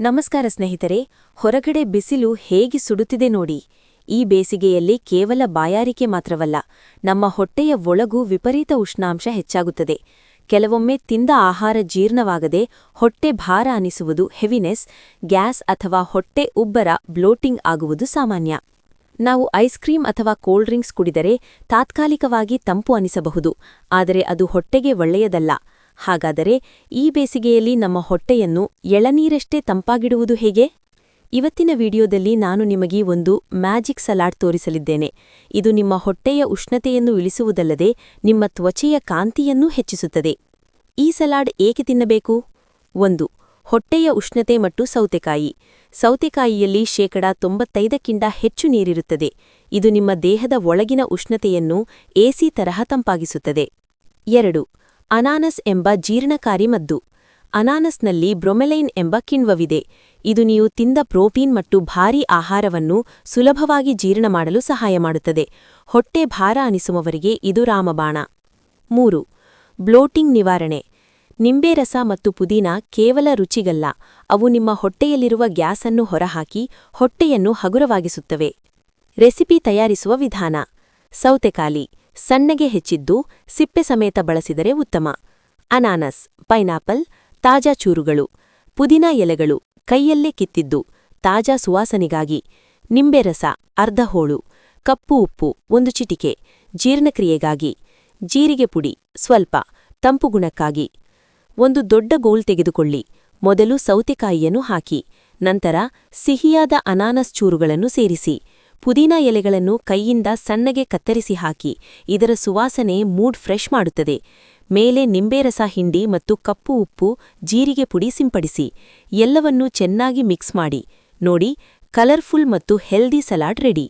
ನಮಸ್ಕಾರ ಸ್ನೇಹಿತರೆ, ಹೊರಗಡೆ ಬಿಸಿಲು ಹೇಗೆ ಸುಡುತ್ತಿದೆ ನೋಡಿ. ಈ ಬೇಸಿಗೆಯಲ್ಲಿ ಕೇವಲ ಬಾಯಾರಿಕೆ ಮಾತ್ರವಲ್ಲ, ನಮ್ಮ ಹೊಟ್ಟೆಯ ಒಳಗೂ ವಿಪರೀತ ಉಷ್ಣಾಂಶ ಹೆಚ್ಚಾಗುತ್ತದೆ. ಕೆಲವೊಮ್ಮೆ ತಿಂದ ಆಹಾರ ಜೀರ್ಣವಾಗದೆ ಹೊಟ್ಟೆ ಭಾರ ಅನಿಸುವುದು ಹೆವಿನೆಸ್, ಗ್ಯಾಸ್ ಅಥವಾ ಹೊಟ್ಟೆ ಉಬ್ಬರ ಬ್ಲೋಟಿಂಗ್ ಆಗುವುದು ಸಾಮಾನ್ಯ. ನಾವು ಐಸ್ ಕ್ರೀಂ ಅಥವಾ ಕೋಲ್ಡ್ ಡ್ರಿಂಕ್ಸ್ ಕುಡಿದರೆ ತಾತ್ಕಾಲಿಕವಾಗಿ ತಂಪು ಅನಿಸಬಹುದು, ಆದರೆ ಅದು ಹೊಟ್ಟೆಗೆ ಒಳ್ಳೆಯದಲ್ಲ. ಹಾಗಾದರೆ ಈ ಬೇಸಿಗೆಯಲ್ಲಿ ನಮ್ಮ ಹೊಟ್ಟೆಯನ್ನು ಎಳನೀರಷ್ಟೇ ತಂಪಾಗಿಡುವುದು ಹೇಗೆ? ಇವತ್ತಿನ ವಿಡಿಯೋದಲ್ಲಿ ನಾನು ನಿಮಗೆ ಒಂದು ಮ್ಯಾಜಿಕ್ ಸಲಾಡ್ ತೋರಿಸಲಿದ್ದೇನೆ. ಇದು ನಿಮ್ಮ ಹೊಟ್ಟೆಯ ಉಷ್ಣತೆಯನ್ನು ಇಳಿಸುವುದಲ್ಲದೆ ನಿಮ್ಮ ತ್ವಚೆಯ ಕಾಂತಿಯನ್ನೂ ಹೆಚ್ಚಿಸುತ್ತದೆ. ಈ ಸಲಾಡ್ ಏಕೆ ತಿನ್ನಬೇಕು? ಒಂದು, ಹೊಟ್ಟೆಯ ಉಷ್ಣತೆ ಮತ್ತು ಸೌತೆಕಾಯಿ. ಸೌತೆಕಾಯಿಯಲ್ಲಿ ಶೇಕಡ ತೊಂಬತ್ತೈದಕ್ಕಿಂತ ಹೆಚ್ಚು ನೀರಿರುತ್ತದೆ. ಇದು ನಿಮ್ಮ ದೇಹದ ಒಳಗಿನ ಉಷ್ಣತೆಯನ್ನು ಎಸಿ ತರಹ ತಂಪಾಗಿಸುತ್ತದೆ. ಎರಡು ಅನಾನಸ್ ಎಂಬ ಜೀರ್ಣಕಾರಿ ಮದ್ದು. ಅನಾನಸ್ನಲ್ಲಿ ಬ್ರೊಮೆಲೈನ್ ಎಂಬ ಕಿಣ್ವವಿದೆ. ಇದು ನೀವು ತಿಂದ ಪ್ರೋಟೀನ್ ಮತ್ತು ಭಾರೀ ಆಹಾರವನ್ನು ಸುಲಭವಾಗಿ ಜೀರ್ಣ ಮಾಡಲು ಸಹಾಯ ಮಾಡುತ್ತದೆ. ಹೊಟ್ಟೆ ಭಾರ ಅನಿಸುವವರಿಗೆ ಇದು ರಾಮಬಾಣ. ಮೂರು. ಬ್ಲೋಟಿಂಗ್ ನಿವಾರಣೆ. ನಿಂಬೆ ರಸ ಮತ್ತು ಪುದೀನ ಕೇವಲ ರುಚಿಗಲ್ಲ. ಅವು ನಿಮ್ಮ ಹೊಟ್ಟೆಯಲ್ಲಿರುವ ಗ್ಯಾಸನ್ನು ಹೊರಹಾಕಿ ಹೊಟ್ಟೆಯನ್ನು ಹಗುರವಾಗಿಸುತ್ತವೆ. ರೆಸಿಪಿ ತಯಾರಿಸುವ ವಿಧಾನ. ಸೌತೆಕಾಲಿ. ಸಣ್ಣಗೆ ಹೆಚ್ಚಿದ್ದು ಸಿಪ್ಪೆ ಸಮೇತ ಬಳಸಿದರೆ ಉತ್ತಮ. ಅನಾನಸ್, ಪೈನಾಪಲ್, ತಾಜಾ ಚೂರುಗಳು, ಪುದೀನಾ ಎಲೆಗಳು ಕೈಯಲ್ಲೇ ಕಿತ್ತಿದ್ದು ತಾಜಾ ಸುವಾಸನೆಗಾಗಿ. ನಿಂಬೆ ರಸ, ಅರ್ಧ ಹೋಳು, ಕಪ್ಪು ಉಪ್ಪು, ಒಂದು ಚಿಟಿಕೆ, ಜೀರ್ಣಕ್ರಿಯೆಗಾಗಿ. ಜೀರಿಗೆ ಪುಡಿ, ಸ್ವಲ್ಪ, ತಂಪು ಗುಣಕ್ಕಾಗಿ. ಒಂದು ದೊಡ್ಡ ಗೋಲ್ ತೆಗೆದುಕೊಳ್ಳಿ. ಮೊದಲು ಸೌತೆಕಾಯಿಯನ್ನು ಹಾಕಿ, ನಂತರ ಸಿಹಿಯಾದ ಅನಾನಸ್ ಚೂರುಗಳನ್ನು ಸೇರಿಸಿ. ಪುದೀನ ಎಲೆಗಳನ್ನು ಕೈಯಿಂದ ಸಣ್ಣಗೆ ಕತ್ತರಿಸಿ ಹಾಕಿ, ಇದರ ಸುವಾಸನೆ ಮೂಡ್ ಫ್ರೆಶ್ ಮಾಡುತ್ತದೆ. ಮೇಲೆ ನಿಂಬೆರಸ ಹಿಂಡಿ ಮತ್ತು ಕಪ್ಪು ಉಪ್ಪು, ಜೀರಿಗೆ ಪುಡಿ ಸಿಂಪಡಿಸಿ, ಎಲ್ಲವನ್ನೂ ಚೆನ್ನಾಗಿ ಮಿಕ್ಸ್ ಮಾಡಿ, ನೋಡಿ, ಕಲರ್ಫುಲ್ ಮತ್ತು ಹೆಲ್ದಿ ಸಲಾಡ್ ರೆಡಿ.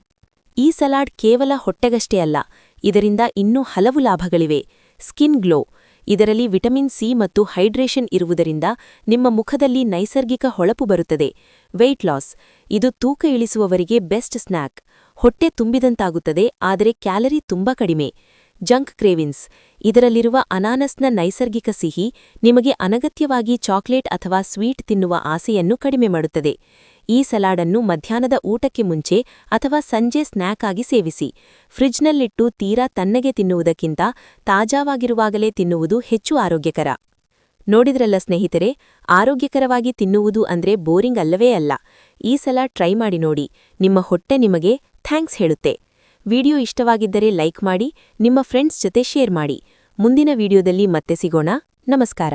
ಈ ಸಲಾಡ್ ಕೇವಲ ಹೊಟ್ಟೆಗಷ್ಟೇ ಅಲ್ಲ, ಇದರಿಂದ ಇನ್ನೂ ಹಲವು ಲಾಭಗಳಿವೆ. Skin glow. ಇದರಲ್ಲಿ ವಿಟಮಿನ್ ಸಿ ಮತ್ತು ಹೈಡ್ರೇಷನ್ ಇರುವುದರಿಂದ ನಿಮ್ಮ ಮುಖದಲ್ಲಿ ನೈಸರ್ಗಿಕ ಹೊಳಪು ಬರುತ್ತದೆ. Weight loss. ಇದು ತೂಕ ಇಳಿಸುವವರಿಗೆ ಬೆಸ್ಟ್ ಸ್ನ್ಯಾಕ್. ಹೊಟ್ಟೆ ತುಂಬಿದಂತಾಗುತ್ತದೆ, ಆದರೆ ಕ್ಯಾಲರಿ ತುಂಬಾ ಕಡಿಮೆ. Junk cravings. ಇದರಲ್ಲಿರುವ ಅನಾನಸ್ನ ನೈಸರ್ಗಿಕ ಸಿಹಿ ನಿಮಗೆ ಅನಗತ್ಯವಾಗಿ ಚಾಕ್ಲೇಟ್ ಅಥವಾ ಸ್ವೀಟ್ ತಿನ್ನುವ ಆಸೆಯನ್ನು ಕಡಿಮೆ ಮಾಡುತ್ತದೆ. ಈ ಸಲಾಡನ್ನು ಮಧ್ಯಾಹ್ನದ ಊಟಕ್ಕೆ ಮುಂಚೆ ಅಥವಾ ಸಂಜೆ ಸ್ನ್ಯಾಕ್ ಆಗಿ ಸೇವಿಸಿ. ಫ್ರಿಜ್ನಲ್ಲಿಟ್ಟು ತೀರಾ ತನ್ನಗೆ ತಿನ್ನುವುದಕ್ಕಿಂತ ತಾಜಾವಾಗಿರುವಾಗಲೇ ತಿನ್ನುವುದು ಹೆಚ್ಚು ಆರೋಗ್ಯಕರ. ನೋಡಿದ್ರಲ್ಲ ಸ್ನೇಹಿತರೆ, ಆರೋಗ್ಯಕರವಾಗಿ ತಿನ್ನುವುದು ಅಂದ್ರೆ ಬೋರಿಂಗ್ ಅಲ್ಲವೇ ಅಲ್ಲ. ಈ ಸಲ ಟ್ರೈ ಮಾಡಿ ನೋಡಿ. ನಿಮ್ಮ ಹೊಟ್ಟೆ ನಿಮಗೆ ಥ್ಯಾಂಕ್ಸ್ ಹೇಳುತ್ತೆ. ವಿಡಿಯೋ ಇಷ್ಟವಾಗಿದ್ದರೆ ಲೈಕ್ ಮಾಡಿ, ನಿಮ್ಮ ಫ್ರೆಂಡ್ಸ್ ಜೊತೆ ಶೇರ್ ಮಾಡಿ. ಮುಂದಿನ ವಿಡಿಯೋದಲ್ಲಿ ಮತ್ತೆ ಸಿಗೋಣ. ನಮಸ್ಕಾರ.